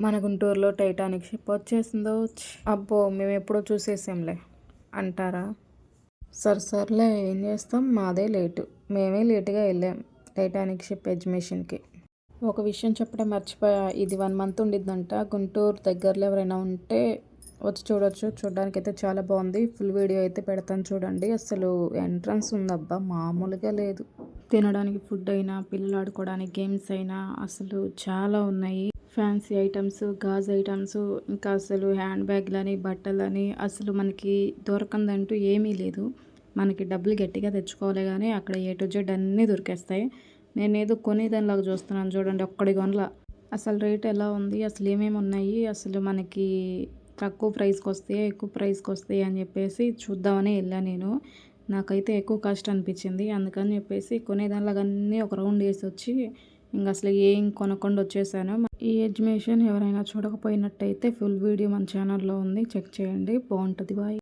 మన గుంటూరులో Titanic ship వచ్చేసిందో అబ్బో మేము ఎప్పుడో చూసేసాంలే అంటారా? సరే సర్లే ఏం చేస్తాం? మాదే లేటు. మేమే లేటుగా వెళ్ళాం టైటానిక్ షిప్ ఎగ్జిబిషన్కి. ఒక విషయం చెప్పడం మర్చిపోయా. ఇది వన్ మంత్ ఉండిద్దంట. గుంటూరు దగ్గరలో ఎవరైనా ఉంటే వచ్చి చూడొచ్చు. చూడడానికి అయితే చాలా బాగుంది. ఫుల్ వీడియో అయితే పెడతాను చూడండి. అసలు ఎంట్రన్స్ ఉందబ్బా మామూలుగా లేదు. తినడానికి ఫుడ్ అయినా పిల్లలు ఆడుకోవడానికి గేమ్స్ అయినా అసలు చాలా ఉన్నాయి. ఫ్యాన్సీ ఐటమ్స్ గాజ్ ఐటమ్స్ ఇంకా అసలు హ్యాండ్ బ్యాగ్లని బట్టలని అసలు మనకి దొరకందంటూ ఏమీ లేదు. మనకి డబ్బులు గట్టిగా తెచ్చుకోవాలి కానీ అక్కడ ఏ టు జెడ్ అన్నీ దొరికేస్తాయి. నేనేదో కొనేదానిలాగా చూస్తున్నాను చూడండి ఒక్కడి గొనల అసలు రేట్ ఎలా ఉంది? అసలు ఏమేమి ఉన్నాయి? అసలు మనకి తక్కువ ప్రైస్కి వస్తాయి ఎక్కువ ప్రైస్కి వస్తాయి అని చెప్పేసి చూద్దామని వెళ్ళాను నేను. నాకైతే ఎక్కువ కష్టం అనిపించింది. అందుకని చెప్పేసి కొనేదానిలాగా అన్నీ ఒక రౌండ్ వేసి వచ్చి ఇంకా అసలు ఏం కొనకుండా వచ్చేసాను ఈ ఎడ్యుకేషన్ ఎవరైనా చూడకపోయినట్టయితే ఫుల్ వీడియో మన ఛానల్లో ఉంది. చెక్ చేయండి. బాగుంటుంది బాయ్.